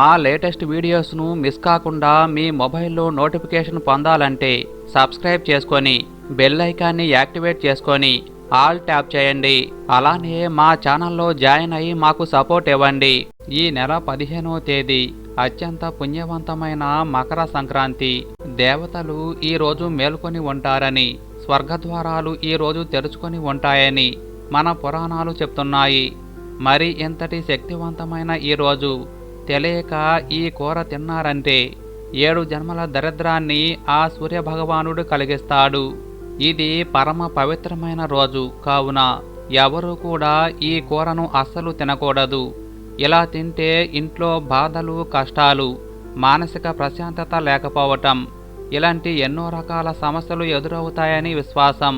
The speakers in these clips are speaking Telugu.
మా లేటెస్ట్ వీడియోస్ను మిస్ కాకుండా మీ మొబైల్లో నోటిఫికేషన్ పొందాలంటే సబ్స్క్రైబ్ చేసుకొని బెల్ ఐకాన్ని యాక్టివేట్ చేసుకొని ఆల్ ట్యాప్ చేయండి. అలానే మా ఛానల్లో జాయిన్ అయ్యి మాకు సపోర్ట్ ఇవ్వండి. ఈ నెల పదిహేనవ తేదీ అత్యంత పుణ్యవంతమైన మకర సంక్రాంతి. దేవతలు ఈ రోజు మేల్కొని ఉంటారని స్వర్గద్వారాలు ఈ రోజు తెరుచుకొని ఉంటాయని మన పురాణాలు చెప్తున్నాయి. మరి ఇంతటి శక్తివంతమైన ఈ రోజు తెలియక ఈ కూర తిన్నారంటే ఏడు జన్మల దరిద్రాన్ని ఆ సూర్యభగవానుడు కలిగిస్తాడు. ఇది పరమ పవిత్రమైన రోజు కావున ఎవరూ కూడా ఈ కూరను అస్సలు తినకూడదు. ఇలా తింటే ఇంట్లో బాధలు కష్టాలు మానసిక ప్రశాంతత లేకపోవటం ఇలాంటి ఎన్నో రకాల సమస్యలు ఎదురవుతాయని విశ్వాసం.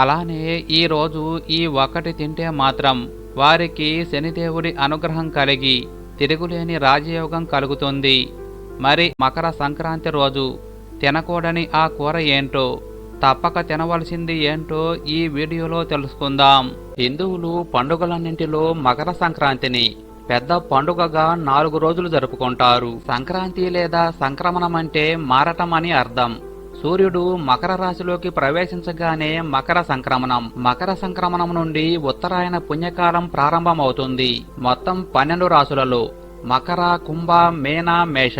అలానే ఈ రోజు ఈ ఒకటి తింటే మాత్రం వారికి శనిదేవుడి అనుగ్రహం కలిగి తిరుగులేని రాజయోగం కలుగుతుంది. మరి మకర సంక్రాంతి రోజు తినకూడని ఆ కూర ఏంటో తప్పక తినవలసింది ఏంటో ఈ వీడియోలో తెలుసుకుందాం. హిందువులు పండుగలన్నింటిలో మకర సంక్రాంతిని పెద్ద పండుగగా నాలుగు రోజులు జరుపుకుంటారు. సంక్రాంతి లేదా సంక్రమణం అంటే మారటం అని అర్థం. సూర్యుడు మకర రాశిలోకి ప్రవేశించగానే మకర సంక్రమణం. మకర సంక్రమణం నుండి ఉత్తరాయణ పుణ్యకాలం ప్రారంభమవుతుంది. మొత్తం పన్నెండు రాశులలో మకర కుంభ మేన మేష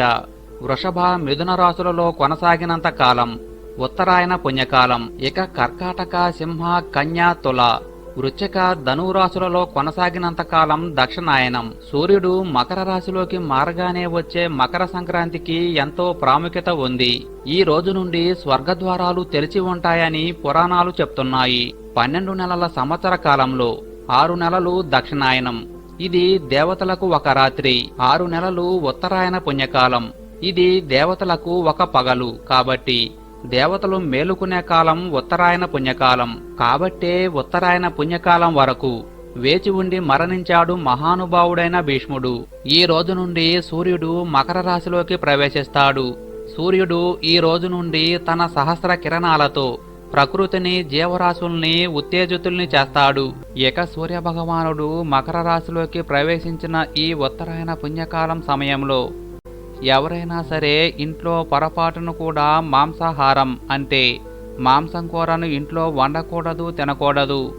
వృషభ మిథున రాశులలో కొనసాగినంత కాలం ఉత్తరాయణ పుణ్యకాలం. ఇక కర్కాటక సింహ కన్యా తుల వృశ్చిక ధనురాశులలో కొనసాగినంత కాలం దక్షిణాయనం సూర్యుడు మకర రాశిలోకి మారగానే వచ్చే మకర సంక్రాంతికి ఎంతో ప్రాముఖ్యత ఉంది. ఈ రోజు నుండి స్వర్గద్వారాలు తెరిచి ఉంటాయని పురాణాలు చెప్తున్నాయి. పన్నెండు నెలల సంవత్సర కాలంలో ఆరు నెలలు దక్షిణాయనం. ఇది దేవతలకు ఒక రాత్రి ఆరు నెలలు ఉత్తరాయణ పుణ్యకాలం. ఇది దేవతలకు ఒక పగలు. కాబట్టి దేవతలు మేలుకునే కాలం ఉత్తరాయణ పుణ్యకాలం. కాబట్టే ఉత్తరాయణ పుణ్యకాలం వరకు వేచి ఉండి మరణించాడు మహానుభావుడైన భీష్ముడు. ఈ రోజు నుండి సూర్యుడు మకర రాశిలోకి ప్రవేశిస్తాడు. సూర్యుడు ఈ రోజు నుండి తన సహస్ర కిరణాలతో ప్రకృతిని జీవరాశుల్ని ఉత్తేజితుల్ని చేస్తాడు. ఇక సూర్య భగవానుడు మకర రాశిలోకి ప్రవేశించిన ఈ ఉత్తరాయణ పుణ్యకాలం సమయంలో ఎవరైనా సరే ఇంట్లో పొరపాటును కూడా మాంసాహారం అంటే మాంసం కూరను ఇంట్లో వండకూడదు తినకూడదు.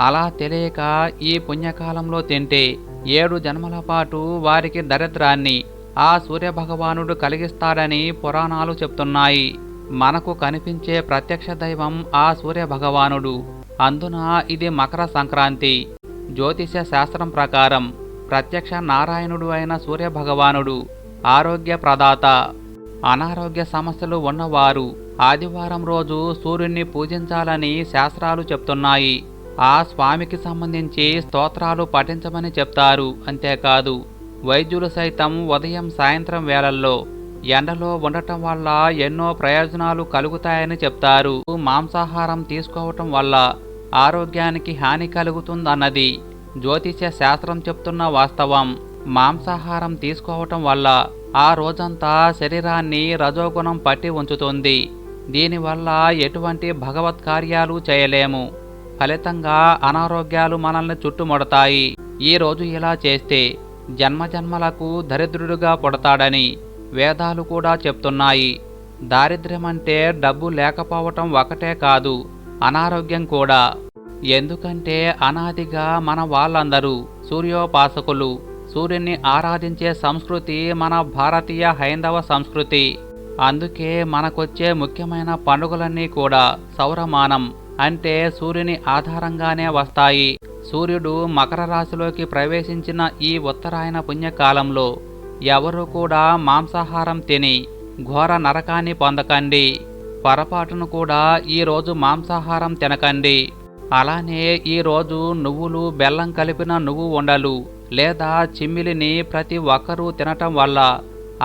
అలా తెలియక ఈ పుణ్యకాలంలో తింటే ఏడు జన్మల పాటు వారికి దరిద్రాన్ని ఆ సూర్యభగవానుడు కలిగిస్తాడని పురాణాలు చెప్తున్నాయి. మనకు కనిపించే ప్రత్యక్ష దైవం ఆ సూర్యభగవానుడు. అందున ఇది మకర సంక్రాంతి. జ్యోతిష శాస్త్రం ప్రకారం ప్రత్యక్ష నారాయణుడు అయిన సూర్యభగవానుడు ఆరోగ్య ప్రదాత అనారోగ్య సమస్యలు ఉన్నవారు ఆదివారం రోజు సూర్యుణ్ణి పూజించాలని శాస్త్రాలు చెప్తున్నాయి. ఆ స్వామికి సంబంధించి స్తోత్రాలు పఠించమని చెప్తారు. అంతేకాదు వైద్యులు సైతం ఉదయం సాయంత్రం వేళల్లో ఎండలో ఉండటం వల్ల ఎన్నో ప్రయోజనాలు కలుగుతాయని చెప్తారు. మాంసాహారం తీసుకోవటం వల్ల ఆరోగ్యానికి హాని కలుగుతుందన్నది జ్యోతిష్య శాస్త్రం చెప్తున్న వాస్తవం. మాంసాహారం తీసుకోవటం వల్ల ఆ రోజంతా శరీరాన్ని రజోగుణం పట్టి ఉంచుతుంది. దీనివల్ల ఎటువంటి భగవత్ కార్యాలు చేయలేము. ఫలితంగా అనారోగ్యాలు మనల్ని చుట్టుముడతాయి. ఈ రోజు ఇలా చేస్తే జన్మజన్మలకు దరిద్రుడుగా పుడతాడని వేదాలు కూడా చెప్తున్నాయి. దారిద్ర్యం అంటే డబ్బు లేకపోవటం ఒకటే కాదు అనారోగ్యం కూడా. ఎందుకంటే అనాదిగా మన వాళ్ళందరూ సూర్యోపాసకులు సూర్యుని ఆరాధించే సంస్కృతి మన భారతీయ హైందవ సంస్కృతి. అందుకే మనకొచ్చే ముఖ్యమైన పండుగలన్నీ కూడా సౌరమానం. అంటే సూర్యుని ఆధారంగానే వస్తాయి. సూర్యుడు మకర రాశిలోకి ప్రవేశించిన ఈ ఉత్తరాయణ పుణ్యకాలంలో ఎవరు కూడా మాంసాహారం తిని ఘోర నరకాన్ని పొందకండి. పొరపాటును కూడా ఈరోజు మాంసాహారం తినకండి. అలానే ఈరోజు నువ్వులు బెల్లం కలిపిన నువ్వు ఉండలు. లేదా చిమ్మిలిని ప్రతి ఒక్కరూ తినటం వల్ల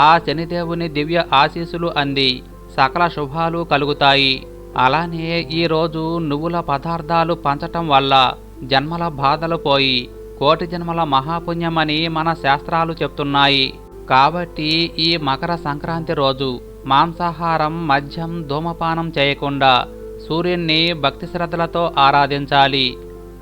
ఆ శనిదేవుని దివ్య ఆశీస్సులు అంది. సకల శుభాలు కలుగుతాయి. అలానే ఈరోజు నువ్వుల పదార్థాలు పంచటం వల్ల జన్మల బాధలు పోయి కోటి జన్మల మహాపుణ్యమని మన శాస్త్రాలు చెప్తున్నాయి. కాబట్టి ఈ మకర సంక్రాంతి రోజు మాంసాహారం మద్యం ధూమపానం చేయకుండా సూర్యుణ్ణి భక్తి శ్రద్ధలతో ఆరాధించాలి.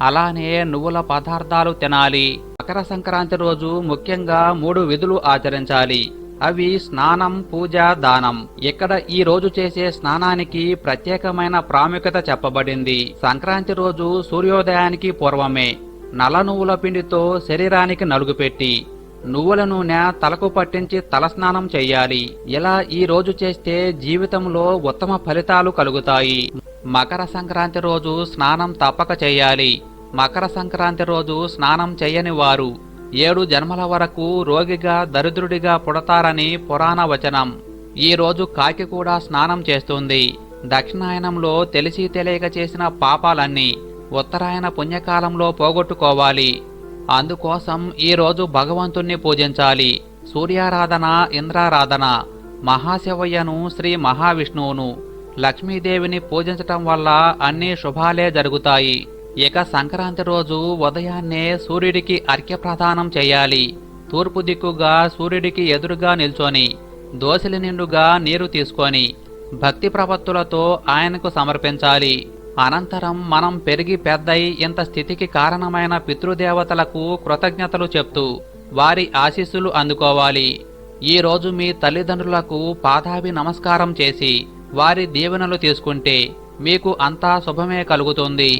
అలానే నువ్వుల పదార్థాలు తినాలి. మకర సంక్రాంతి రోజు ముఖ్యంగా మూడు విధులు ఆచరించాలి. అవి స్నానం పూజ దానం. ఇక్కడ ఈ రోజు చేసే స్నానానికి ప్రత్యేకమైన ప్రాముఖ్యత చెప్పబడింది. సంక్రాంతి రోజు సూర్యోదయానికి పూర్వమే. నల్ల నువ్వుల పిండితో శరీరానికి నలుగుపెట్టి నువ్వుల నూనె తలకు పట్టించి తలస్నానం చెయ్యాలి ఇలా ఈ రోజు చేస్తే జీవితంలో ఉత్తమ ఫలితాలు కలుగుతాయి. మకర సంక్రాంతి రోజు స్నానం తప్పక చేయాలి. మకర సంక్రాంతి రోజు స్నానం చేయని వారు ఏడు జన్మల వరకు రోగిగా దరిద్రుడిగా పుడతారని పురాణ వచనం. ఈ రోజు కాకి కూడా స్నానం చేస్తుంది. దక్షిణాయనంలో తెలిసి తెలియక చేసిన పాపాలన్నీ ఉత్తరాయణ పుణ్యకాలంలో పోగొట్టుకోవాలి. అందుకోసం ఈరోజు భగవంతుణ్ణి పూజించాలి. సూర్యారాధన ఇంద్రారాధన మహాశివయ్యను శ్రీ మహావిష్ణువును లక్ష్మీదేవిని పూజించటం వల్ల అన్ని శుభాలే జరుగుతాయి. ఇక సంక్రాంతి రోజు ఉదయాన్నే సూర్యుడికి అర్ఘ్యప్రదానం చేయాలి. తూర్పు దిక్కుగా సూర్యుడికి ఎదురుగా నిల్చొని దోసిలి నిండుగా నీరు తీసుకొని భక్తి ప్రపత్తులతో ఆయనకు సమర్పించాలి. అనంతరం మనం పెరిగి పెద్దై ఇంత స్థితికి కారణమైన పితృదేవతలకు కృతజ్ఞతలు చెప్తూ వారి ఆశీస్సులు అందుకోవాలి. ఈ రోజు మీ తల్లిదండ్రులకు పాదాభి నమస్కారం చేసి వారి దీవెనలు తీసుకుంటే మీకు అంతా శుభమే కలుగుతుంది.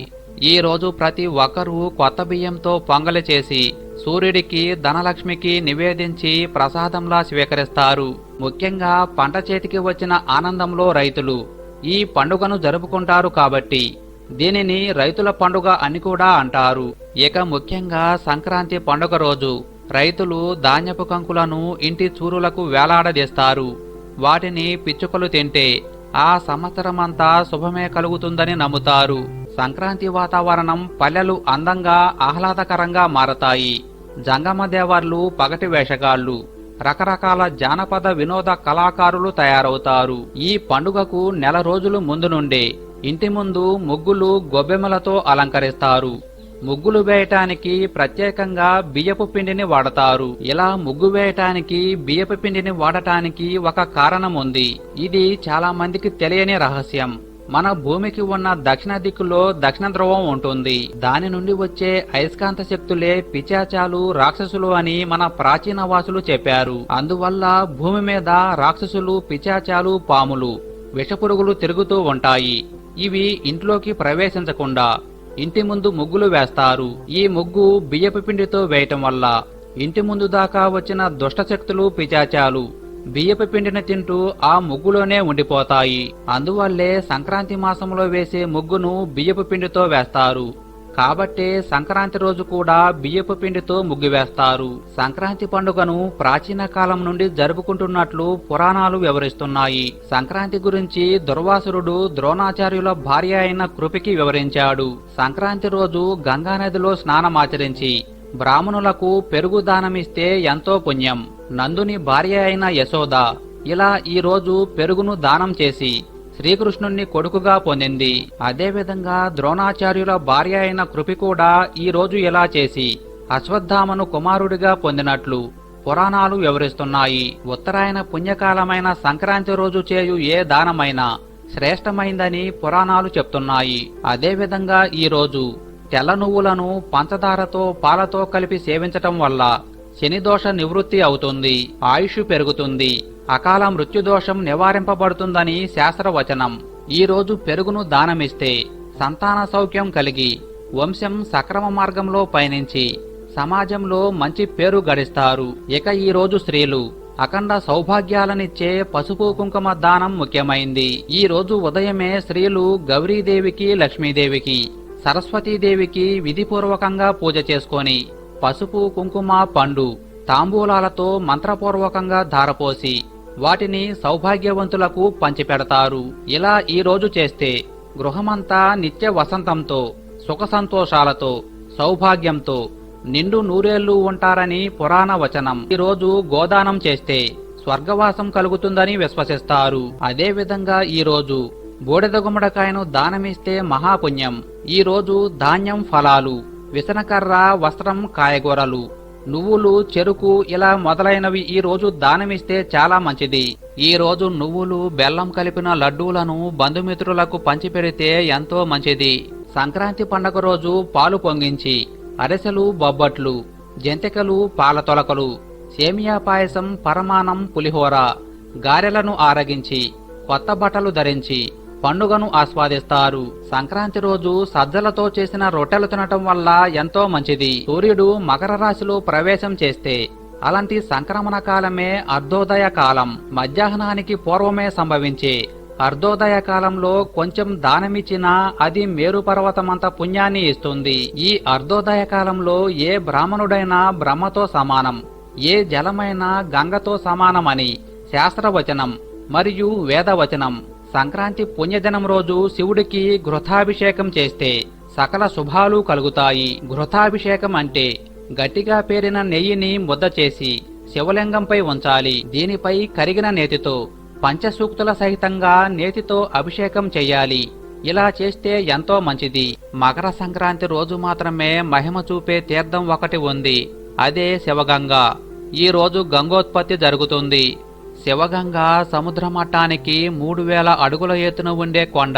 ఈ రోజు ప్రతి ఒక్కరూ కొత్త బియ్యంతో పొంగలి చేసి సూర్యుడికి ధనలక్ష్మికి నివేదించి ప్రసాదంలా స్వీకరిస్తారు. ముఖ్యంగా పంట చేతికి వచ్చిన ఆనందంలో రైతులు ఈ పండుగను జరుపుకుంటారు కాబట్టి దీనిని రైతుల పండుగ అని కూడా అంటారు. ఇక ముఖ్యంగా సంక్రాంతి పండుగ రోజు రైతులు ధాన్యపు కంకులను ఇంటి చూరులకు వేలాడదీస్తారు. వాటిని పిచ్చుకలు తింటే ఆ సంవత్సరమంతా శుభమే కలుగుతుందని నమ్ముతారు. సంక్రాంతి వాతావరణం పల్లెలు అందంగా ఆహ్లాదకరంగా మారతాయి. జంగమ దేవర్లు పగటి వేషగాళ్ళు రకరకాల జానపద వినోద కళాకారులు తయారవుతారు. ఈ పండుగకు నెల రోజులు ముందు నుండే ఇంటి ముందు ముగ్గులు గొబ్బెమ్మలతో అలంకరిస్తారు. ముగ్గులు వేయటానికి ప్రత్యేకంగా బియ్యపు పిండిని వాడతారు. ఇలా ముగ్గు వేయటానికి బియ్యపు పిండిని వాడటానికి ఒక కారణం ఉంది. ఇది చాలా మందికి తెలియని రహస్యం. మన భూమికి ఉన్న దక్షిణ దిక్కులో దక్షిణ ధ్రువం ఉంటుంది. దాని నుండి వచ్చే అయస్కాంత శక్తులే పిచాచాలు రాక్షసులు అని మన ప్రాచీన వాసులు చెప్పారు. అందువల్ల భూమి మీద రాక్షసులు పిచాచాలు పాములు విషపురుగులు తిరుగుతూ ఉంటాయి. ఇవి ఇంట్లోకి ప్రవేశించకుండా ఇంటి ముందు ముగ్గులు వేస్తారు. ఈ ముగ్గు బియ్యపు పిండితో వేయటం వల్ల ఇంటి ముందు దాకా వచ్చిన దుష్టశక్తులు పిచాచాలు బియ్యపు పిండిని తింటూ ఆ ముగ్గులోనే ఉండిపోతాయి. అందువల్లే సంక్రాంతి మాసంలో వేసే ముగ్గును బియ్యపు పిండితో వేస్తారు. కాబట్టే సంక్రాంతి రోజు కూడా బియ్యపు పిండితో ముగ్గు వేస్తారు. సంక్రాంతి పండుగను ప్రాచీన కాలం నుండి జరుపుకుంటున్నట్లు పురాణాలు వివరిస్తున్నాయి. సంక్రాంతి గురించి దుర్వాసురుడు ద్రోణాచార్యుల భార్య అయిన కృపికి వివరించాడు. సంక్రాంతి రోజు గంగానదిలో స్నానమాచరించి బ్రాహ్మణులకు పెరుగు దానమిస్తే ఎంతో పుణ్యం. నందుని భార్య అయిన యశోద ఇలా ఈ రోజు పెరుగును దానం చేసి శ్రీకృష్ణుణ్ణి కొడుకుగా పొందింది. అదేవిధంగా ద్రోణాచార్యుల భార్య అయిన కృపి కూడా ఈ రోజు ఇలా చేసి అశ్వత్థామను కుమారుడిగా పొందినట్లు పురాణాలు వివరిస్తున్నాయి. ఉత్తరాయణ పుణ్యకాలమైన సంక్రాంతి రోజు చేయు ఏ దానమైనా శ్రేష్టమైందని పురాణాలు చెప్తున్నాయి. అదేవిధంగా ఈ రోజు తెల్ల నువ్వులను పంచదారతో పాలతో కలిపి సేవించటం వల్ల శనిదోష నివృత్తి అవుతుంది ఆయుష్ పెరుగుతుంది అకాల మృత్యుదోషం నివారింపబడుతుందని శాస్త్రవచనం. ఈరోజు పెరుగును దానమిస్తే సంతాన సౌఖ్యం కలిగి వంశం సక్రమ మార్గంలో పయనించి సమాజంలో మంచి పేరు గడిస్తారు. ఇక ఈరోజు స్త్రీలు అఖండ సౌభాగ్యాలనిచ్చే పసుపు కుంకుమ దానం ముఖ్యమైంది. ఈ రోజు ఉదయమే స్త్రీలు గౌరీదేవికి లక్ష్మీదేవికి సరస్వతీదేవికి విధిపూర్వకంగా పూజ చేసుకొని పసుపు కుంకుమ పండు తాంబూలాలతో మంత్రపూర్వకంగా ధారపోసి వాటిని సౌభాగ్యవంతులకు పంచిపెడతారు. ఇలా ఈ రోజు చేస్తే గృహమంతా నిత్య వసంతంతో సుఖ సంతోషాలతో సౌభాగ్యంతో నిండు నూరేళ్ళు ఉంటారని పురాణ వచనం. ఈరోజు గోదానం చేస్తే స్వర్గవాసం కలుగుతుందని విశ్వసిస్తారు. అదేవిధంగా ఈరోజు బూడిద గుమ్మడికాయను దానమిస్తే మహాపుణ్యం. ఈరోజు ధాన్యం ఫలాలు విసనకర్ర వస్త్రం కాయగూరలు. నువ్వులు చెరుకు ఇలా మొదలైనవి ఈ రోజు దానమిస్తే చాలా మంచిది. ఈ రోజు నువ్వులు బెల్లం కలిపిన లడ్డూలను బంధుమిత్రులకు పంచిపెడితే ఎంతో మంచిది. సంక్రాంతి పండగ రోజు పాలు పొంగించి అరిసెలు బొబ్బట్లు జంతికలు పాల తొలకలు సేమియా పాయసం పరమానం పులిహోర గారెలను ఆరగించి కొత్త బట్టలు ధరించి పండుగను ఆస్వాదిస్తారు. సంక్రాంతి రోజు సజ్జలతో చేసిన రొట్టెలు తినటం వల్ల ఎంతో మంచిది. సూర్యుడు మకర రాశిలో ప్రవేశం చేస్తే అలాంటి సంక్రమణ కాలమే అర్ధోదయ కాలం. మధ్యాహ్నానికి పూర్వమే సంభవించే అర్ధోదయ కాలంలో కొంచెం దానమిచ్చినా అది మేరు పర్వతమంత పుణ్యాన్ని ఇస్తుంది. ఈ అర్ధోదయ కాలంలో ఏ బ్రాహ్మణుడైనా బ్రహ్మతో సమానం ఏ జలమైనా గంగతో సమానమని శాస్త్రవచనం మరియు వేదవచనం. సంక్రాంతి పుణ్యదినం రోజు శివుడికి ఘృతాభిషేకం చేస్తే సకల శుభాలు కలుగుతాయి. ఘృతాభిషేకం అంటే గట్టిగా పేరిన నెయ్యిని ముద్ద చేసి శివలింగంపై ఉంచాలి. దీనిపై కరిగిన నేతితో పంచసూక్తుల సహితంగా నేతితో అభిషేకం చెయ్యాలి ఇలా చేస్తే ఎంతో మంచిది. మకర సంక్రాంతి రోజు మాత్రమే మహిమ చూపే తీర్థం ఒకటి ఉంది. అదే శివగంగ. ఈ రోజు గంగోత్పత్తి జరుగుతుంది. శివగంగ సముద్ర మట్టానికి మూడు వేల అడుగుల ఎత్తున ఉండే కొండ.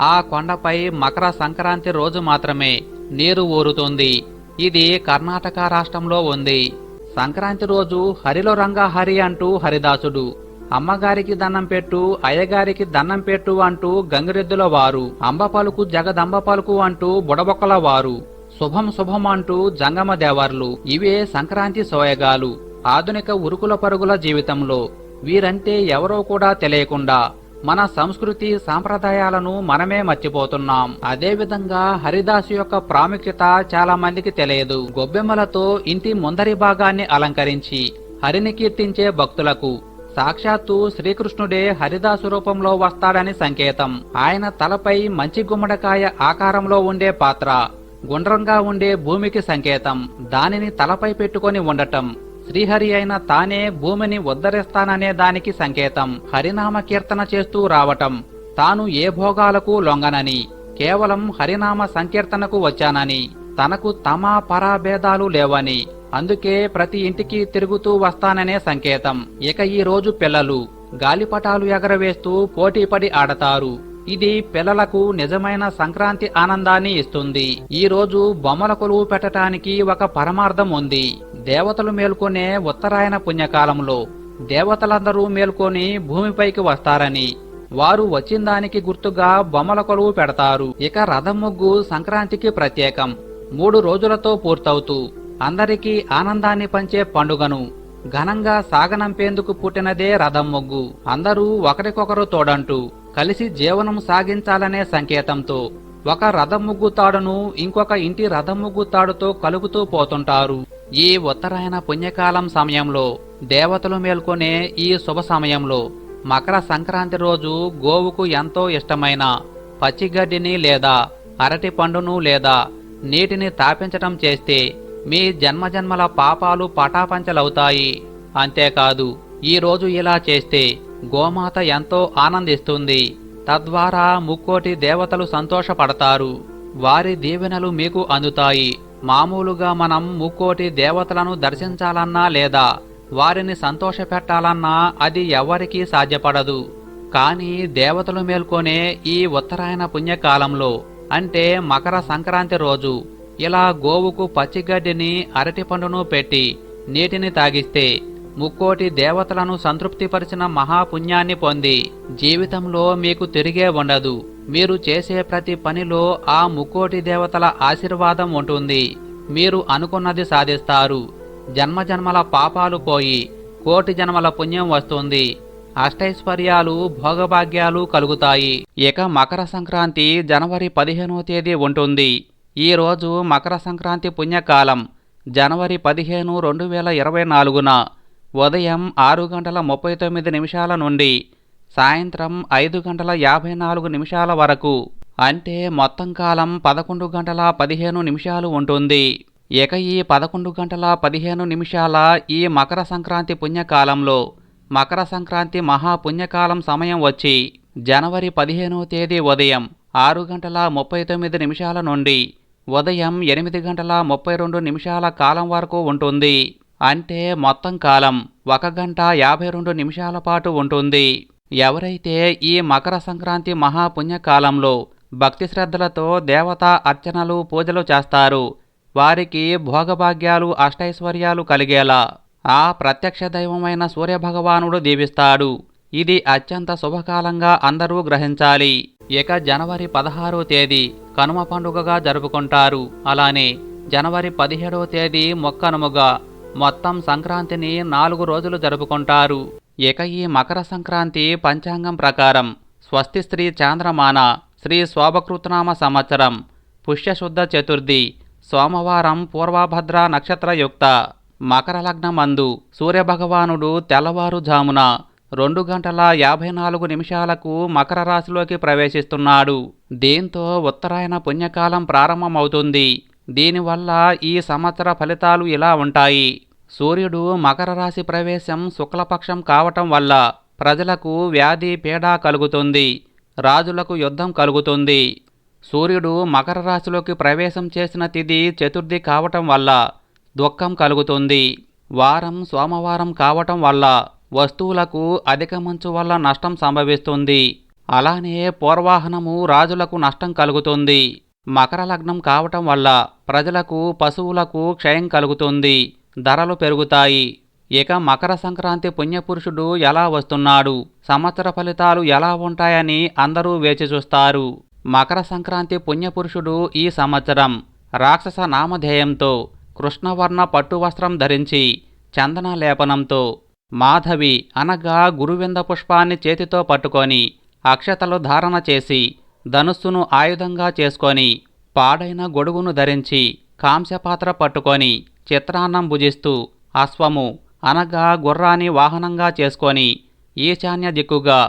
ఆ కొండపై మకర సంక్రాంతి రోజు మాత్రమే నీరు ఊరుతుంది. ఇది కర్ణాటక రాష్ట్రంలో ఉంది. సంక్రాంతి రోజు హరిలో రంగా హరి అంటూ హరిదాసుడు. అమ్మగారికి దన్నం పెట్టు అయ్యగారికి దన్నం పెట్టు అంటూ గంగిరెద్దుల వారు. అంబ పలుకు జగదంబ పలుకు అంటూ బుడబొక్కల వారు. శుభం శుభం అంటూ జంగమ దేవర్లు. ఇవే సంక్రాంతి సోయగాలు. ఆధునిక ఉరుకుల పరుగుల జీవితంలో. వీరంటే ఎవరో కూడా తెలియకుండా మన సంస్కృతి సాంప్రదాయాలను మనమే మర్చిపోతున్నాం. అదేవిధంగా హరిదాస్ హరిదాసు యొక్క ప్రాముఖ్యత చాలా మందికి తెలియదు. గొబ్బెమ్మలతో ఇంటి ముందరి భాగాన్ని అలంకరించి హరిని కీర్తించే భక్తులకు సాక్షాత్తు శ్రీకృష్ణుడే హరిదాసు రూపంలో వస్తాడని సంకేతం. ఆయన తలపై మంచి గుమ్మడికాయ ఆకారంలో ఉండే పాత్ర గుండ్రంగా ఉండే భూమికి సంకేతం. దానిని తలపై పెట్టుకొని ఉండటం శ్రీహరి అయిన తానే భూమిని ఉద్ధరిస్తాననే దానికి సంకేతం. హరినామ కీర్తన చేస్తూ రావటం. తాను ఏ భోగాలకు లొంగనని కేవలం హరినామ సంకీర్తనకు వచ్చానని తనకు తమ పరాభేదాలు లేవని అందుకే ప్రతి ఇంటికి తిరుగుతూ వస్తాననే సంకేతం. ఇక ఈ రోజు పిల్లలు గాలిపటాలు ఎగరవేస్తూ పోటీపడి ఆడతారు. ఇది పిల్లలకు నిజమైన సంక్రాంతి ఆనందాన్ని ఇస్తుంది. ఈ రోజు బొమ్మల కొలువు పెట్టడానికి ఒక పరమార్థం ఉంది. దేవతలు మేల్కొనే ఉత్తరాయణ పుణ్యకాలంలో దేవతలందరూ మేల్కొని భూమిపైకి వస్తారని వారు వచ్చిన దానికి గుర్తుగా బొమ్మల కొలువు పెడతారు. ఇక రథం ముగ్గు సంక్రాంతికి ప్రత్యేకం. మూడు రోజులతో పూర్తవుతూ అందరికీ ఆనందాన్ని పంచే పండుగను ఘనంగా సాగనంపేందుకు పుట్టినదే రథం ముగ్గు. అందరూ ఒకరికొకరు తోడంటూ కలిసి జీవనం సాగించాలనే సంకేతంతో ఒక రథం ముగ్గు తాడును ఇంకొక ఇంటి రథం ముగ్గు తాడుతో కలుగుతూ పోతుంటారు. ఈ ఉత్తరాయణ పుణ్యకాలం సమయంలో దేవతలు మేల్కొనే ఈ శుభ సమయంలో మకర సంక్రాంతి రోజు గోవుకు ఎంతో ఇష్టమైన పచ్చిగడ్డిని లేదా అరటి పండును లేదా నీటిని తాపించటం చేస్తే మీ జన్మజన్మల పాపాలు పటాపంచలవుతాయి. అంతేకాదు ఈ రోజు ఇలా చేస్తే గోమాత ఎంతో ఆనందిస్తుంది. తద్వారా ముక్కోటి దేవతలు సంతోషపడతారు. వారి దీవెనలు మీకు అందుతాయి. మామూలుగా మనం ముక్కోటి దేవతలను దర్శించాలన్నా లేదా వారిని సంతోషపెట్టాలన్నా అది ఎవరికీ సాధ్యపడదు. కానీ దేవతలు మేల్కొనే ఈ ఉత్తరాయణ పుణ్యకాలంలో అంటే మకర సంక్రాంతి రోజు ఇలా గోవుకు పచ్చిగడ్డిని అరటిపండును పెట్టి నీటిని తాగిస్తే ముక్కోటి దేవతలను సంతృప్తిపరిచిన మహాపుణ్యాన్ని పొంది జీవితంలో మీకు తిరిగే ఉండదు. మీరు చేసే ప్రతి పనిలో ఆ ముక్కోటి దేవతల ఆశీర్వాదం ఉంటుంది. మీరు అనుకున్నది సాధిస్తారు. జన్మజన్మల పాపాలు పోయి కోటి జన్మల పుణ్యం వస్తుంది. అష్టైశ్వర్యాలు భోగభాగ్యాలు కలుగుతాయి. ఇక మకర సంక్రాంతి జనవరి పదిహేనో తేదీ ఉంటుంది. ఈ రోజు మకర సంక్రాంతి పుణ్యకాలం జనవరి పదిహేను రెండు వేల ఇరవై నాలుగున. ఉదయం ఆరు గంటల ముప్పై తొమ్మిది నిమిషాల నుండి సాయంత్రం ఐదు గంటల యాభై నాలుగు నిమిషాల వరకు. అంటే మొత్తం కాలం పదకొండు గంటల పదిహేను నిమిషాలు ఉంటుంది. ఇక ఈ పదకొండు గంటల పదిహేను నిమిషాల ఈ మకర సంక్రాంతి పుణ్యకాలంలో మకర సంక్రాంతి మహాపుణ్యకాలం సమయం వచ్చి జనవరి పదిహేనో తేదీ ఉదయం ఆరు గంటల ముప్పై తొమ్మిది నిమిషాల నుండి ఉదయం ఎనిమిది గంటల ముప్పై రెండు నిమిషాల కాలం వరకు ఉంటుంది. అంటే మొత్తం కాలం ఒక గంట యాభై రెండు నిమిషాల పాటు ఉంటుంది. ఎవరైతే ఈ మకర సంక్రాంతి మహాపుణ్యకాలంలో భక్తి శ్రద్ధలతో దేవతా అర్చనలు పూజలు చేస్తారు వారికి భోగభాగ్యాలు అష్టైశ్వర్యాలు కలిగేలా ఆ ప్రత్యక్ష దైవమైన సూర్యభగవానుడు దీవిస్తాడు. ఇది అత్యంత శుభకాలంగా అందరూ గ్రహించాలి. ఇక జనవరి పదహారో తేదీ కనుమ పండుగగా జరుపుకుంటారు. అలానే జనవరి పదిహేడవ తేదీ మొక్కనుముగా మొత్తం సంక్రాంతిని నాలుగు రోజులు జరుపుకుంటారు. ఇక ఈ మకర సంక్రాంతి పంచాంగం ప్రకారం స్వస్తి శ్రీ చాంద్రమాన శ్రీ శోభకృతనామ సంవత్సరం పుష్యశుద్ధ చతుర్థి సోమవారం పూర్వభద్ర నక్షత్రయుక్త మకర లగ్నమందు సూర్యభగవానుడు తెల్లవారుజామున రెండు గంటల యాభై నాలుగు నిమిషాలకు మకర రాశిలోకి ప్రవేశిస్తున్నాడు. దీంతో ఉత్తరాయణ పుణ్యకాలం ప్రారంభమవుతుంది. దీనివల్ల ఈ సంవత్సర ఫలితాలు ఇలా ఉంటాయి. సూర్యుడు మకర రాశి ప్రవేశం శుక్లపక్షం కావటం వల్ల ప్రజలకు వ్యాధి పీడ కలుగుతుంది. రాజులకు యుద్ధం కలుగుతుంది. సూర్యుడు మకర రాశిలోకి ప్రవేశం చేసిన తిథి చతుర్థి కావటం వల్ల దుఃఖం కలుగుతుంది. వారం సోమవారం కావటం వల్ల వస్తువులకు అధిక మంచు వల్ల నష్టం సంభవిస్తుంది. అలానే పూర్వాహనము రాజులకు నష్టం కలుగుతుంది. మకర లగ్నం కావటం వల్ల ప్రజలకు పశువులకు క్షయం కలుగుతుంది. ధరలు పెరుగుతాయి. ఇక మకర సంక్రాంతి పుణ్యపురుషుడు ఎలా వస్తున్నాడు? సంవత్సర ఫలితాలు ఎలా ఉంటాయని అందరూ వేచి చూస్తారు. మకర సంక్రాంతి పుణ్యపురుషుడు ఈ సంవత్సరం రాక్షస నామధేయంతో కృష్ణవర్ణ పట్టు వస్త్రం ధరించి చందన లేపనంతో మాధవి అనగా గురువింద పుష్పాన్ని చేతితో పట్టుకొని అక్షతలు ధారణ చేసి ధనుస్సును ఆయుధంగా చేసుకొని పాడైన గొడుగును ధరించి కాంస్యపాత్ర పట్టుకొని చిత్రాన్నం భుజిస్తూ అశ్వము అనగా గుర్రాన్ని వాహనంగా చేసుకొని ఈశాన్య దిక్కుగా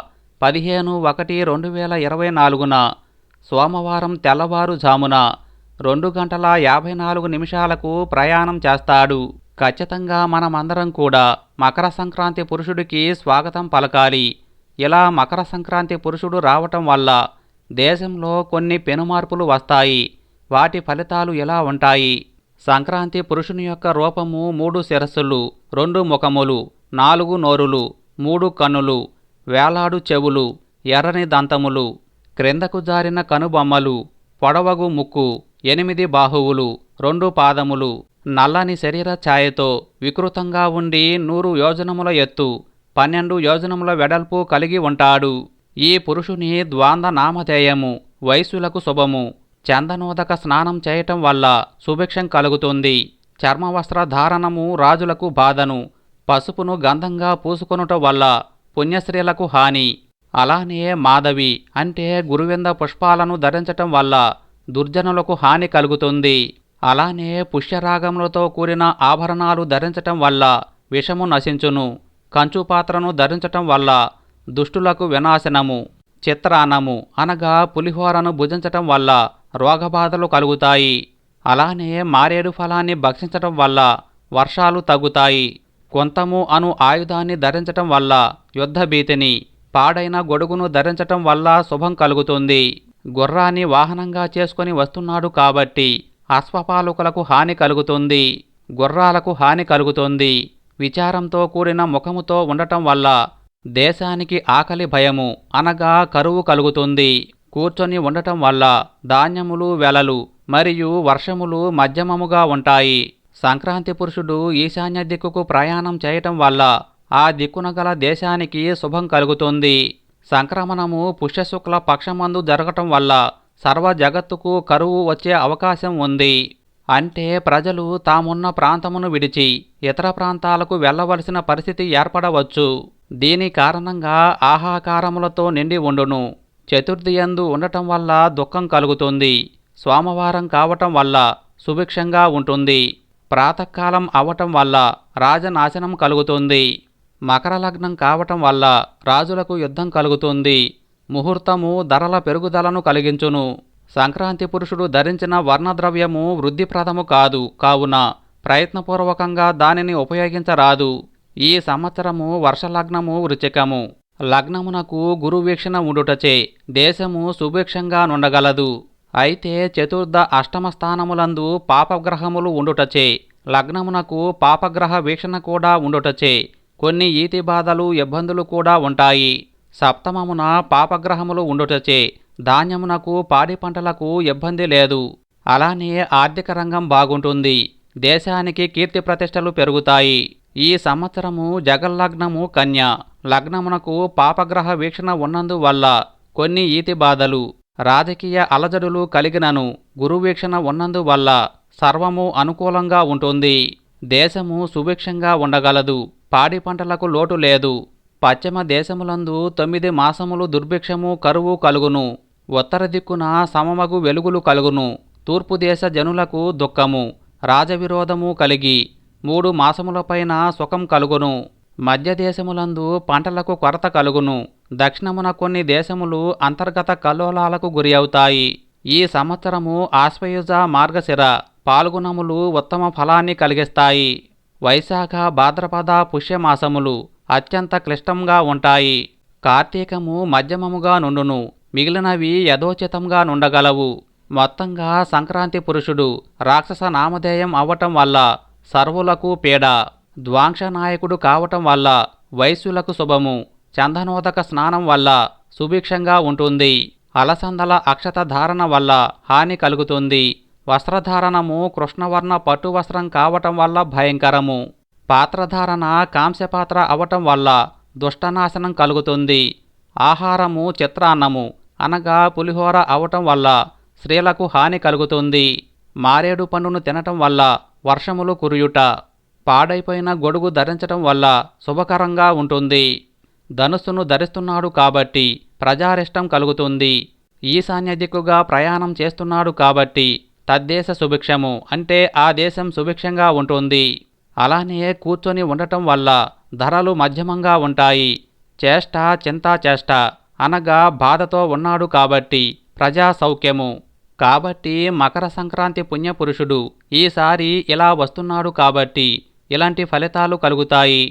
పదిహేను ఒకటి రెండు వేల ఇరవై నాలుగున సోమవారం తెల్లవారుజామున రెండు గంటల యాభై నాలుగు నిమిషాలకు ప్రయాణం చేస్తాడు. ఖచ్చితంగా మనమందరం కూడా మకర సంక్రాంతి పురుషుడికి స్వాగతం పలకాలి. ఇలా మకర సంక్రాంతి పురుషుడు రావటం వల్ల దేశంలో కొన్ని పెనుమార్పులు వస్తాయి. వాటి ఫలితాలు ఎలా ఉంటాయి? సంక్రాంతి పురుషుని యొక్క రూపము మూడు శిరస్సులు రెండు ముఖములు నాలుగు నోరులు మూడు కన్నులు వేలాడు చెవులు ఎర్రని దంతములు క్రిందకు జారిన కనుబొమ్మలు పొడవగు ముక్కు ఎనిమిది బాహువులు రెండు పాదములు నల్లని శరీర ఛాయతో వికృతంగా ఉండి నూరు యోజనముల ఎత్తు పన్నెండు యోజనముల వెడల్పు కలిగి ఉంటాడు. ఈ పురుషుని ద్వాంద నామధేయము వయస్సులకు శుభము చందనోదక స్నానం చేయటం వల్ల సుభిక్షం కలుగుతుంది. చర్మవస్త్ర ధారణము రాజులకు బాధను పసుపును గంధంగా పూసుకొనుట వల్ల పుణ్యశ్రీలకు హాని. అలానే మాధవి అంటే గురువింద పుష్పాలను ధరించటం వల్ల దుర్జనులకు హాని కలుగుతుంది. అలానే పుష్యరాగములతో కూడిన ఆభరణాలు ధరించటం వల్ల విషము నశించును. కంచు పాత్రను ధరించటం వల్ల దుష్టులకు వినాశనము చిత్రాన్నము అనగా పులిహోరను భుజించటం వల్ల రోగబాధలు కలుగుతాయి. అలానే మారేడు ఫలాన్ని భక్షించటం వల్ల వర్షాలు తగ్గుతాయి. కొంతము అను ఆయుధాన్ని ధరించటం వల్ల యుద్ధభీతిని పాడైన గొడుగును ధరించటం వల్ల శుభం కలుగుతుంది. గుర్రాన్ని వాహనంగా చేసుకొని వస్తున్నాడు కాబట్టి అశ్వపాలకులకు హాని కలుగుతుంది. గుర్రాలకు హాని కలుగుతుంది. విచారంతో కూడిన ముఖముతో ఉండటం వల్ల దేశానికి ఆకలి భయము అనగా కరువు కలుగుతుంది. కూర్చొని ఉండటం వల్ల ధాన్యములు వెలలు మరియు వర్షములు మధ్యమముగా ఉంటాయి. సంక్రాంతి పురుషుడు ఈశాన్య దిక్కుకు ప్రయాణం చేయటం వల్ల ఆ దిక్కున గల దేశానికి శుభం కలుగుతుంది. సంక్రమణము పుష్యశుక్ల పక్షమందు జరగటం వల్ల సర్వ జగత్తుకు కరువు వచ్చే అవకాశం ఉంది. అంటే ప్రజలు తామున్న ప్రాంతమును విడిచి ఇతర ప్రాంతాలకు వెళ్ళవలసిన పరిస్థితి ఏర్పడవచ్చు. దీని కారణంగా ఆహాకారములతో నిండి ఉండును. చతుర్థి యందు ఉండటం వల్ల దుఃఖం కలుగుతుంది. సోమవారం కావటం వల్ల సుభిక్షంగా ఉంటుంది. ప్రాతకాలం అవటం వల్ల రాజనాశనం కలుగుతుంది. మకర లగ్నం కావటం వల్ల రాజులకు యుద్ధం కలుగుతుంది. ముహూర్తము ధరల పెరుగుదలను కలిగించును. సంక్రాంతి పురుషుడు ధరించిన వర్ణద్రవ్యము వృద్ధిప్రదము కాదు. కావున ప్రయత్నపూర్వకంగా దానిని ఉపయోగించరాదు. ఈ సంవత్సరము వర్షలగ్నము వృచికము లగ్నమునకు గురువీక్షణ ఉండుటచే దేశము సుభిక్షంగా నుండగలదు. అయితే చతుర్థ అష్టమ స్థానములందు పాపగ్రహములు ఉండుటచే లగ్నమునకు పాపగ్రహ వీక్షణ కూడా ఉండుటచే కొన్ని ఈతి బాధలు ఇబ్బందులు కూడా ఉంటాయి. సప్తమమున పాపగ్రహములు ఉండుటచే ధాన్యమునకు పాడి పంటలకు ఇబ్బంది లేదు. అలానే ఆర్థిక రంగం బాగుంటుంది. దేశానికి కీర్తి ప్రతిష్టలు పెరుగుతాయి. ఈ సంవత్సరము జగల్లగ్నము కన్య. లగ్నమునకు పాపగ్రహ వీక్షణ ఉన్నందువల్ల కొన్ని ఈతి బాధలు రాజకీయ అలజడులు కలిగినను గురువీక్షణ ఉన్నందువల్ల సర్వము అనుకూలంగా ఉంటుంది. దేశము సుభిక్షంగా ఉండగలదు పాడి పంటలకు లోటు లేదు. పశ్చిమ దేశములందు తొమ్మిది మాసములు దుర్భిక్షము కరువు కలుగును ఉత్తర దిక్కున సమమగు వెలుగులు కలుగును తూర్పు దేశ జనులకు దుఃఖము రాజవిరోధము కలిగి మూడు మాసములపైన సుఖం కలుగును. మధ్య దేశములందు పంటలకు కొరత కలుగును. దక్షిణమున కొన్ని దేశములు అంతర్గత కల్లోలాలకు గురి అవుతాయి. ఈ సంవత్సరము ఆశ్వయుజ మార్గశిర పాల్గుణములు ఉత్తమ ఫలాన్ని కలిగిస్తాయి. వైశాఖ భాద్రపద పుష్యమాసములు అత్యంత క్లిష్టంగా ఉంటాయి. కార్తీకము మధ్యమముగా నుండును. మిగిలినవి యథోచితంగా నుండగలవు. మొత్తంగా సంక్రాంతి పురుషుడు రాక్షస నామధేయం అవ్వటం వల్ల సర్వులకు పీడ ద్వాంక్ష నాయకుడు కావటం వల్ల వైశ్యులకు శుభము చందనోదక స్నానం వల్ల సుభిక్షంగా ఉంటుంది. అలసందల అక్షత ధారణ వల్ల హాని కలుగుతుంది. వస్త్రధారణము కృష్ణవర్ణ పట్టు వస్త్రం కావటం వల్ల భయంకరము. పాత్రధారణ కాంస్యపాత్ర అవటం వల్ల దుష్టనాశనం కలుగుతుంది. ఆహారము చిత్రాన్నము అనగా పులిహోర అవటం వల్ల స్త్రీలకు హాని కలుగుతుంది. మారేడు పండును తినటం వల్ల వర్షములు కురియుట పాడైపోయిన గొడుగు ధరించటం వల్ల శుభకరంగా ఉంటుంది. ధనుస్సును ధరిస్తున్నాడు కాబట్టి ప్రజారిష్టం కలుగుతుంది. ఈశాన్య దిక్కుగా ప్రయాణం చేస్తున్నాడు కాబట్టి తద్దేశ సుభిక్షము అంటే ఆ దేశం సుభిక్షంగా ఉంటుంది. అలానే కూర్చొని ఉండటం వల్ల ధరలు మధ్యమంగా ఉంటాయి. చేష్ట చింతా చేష్ట అనగా బాధతో ఉన్నాడు కాబట్టి ప్రజా సౌఖ్యము. కాబట్టి మకర సంక్రాంతి పుణ్యపురుషుడు ఈసారి ఇలా వస్తున్నాడు కాబట్టి ఇలాంటి ఫలితాలు కలుగుతాయి.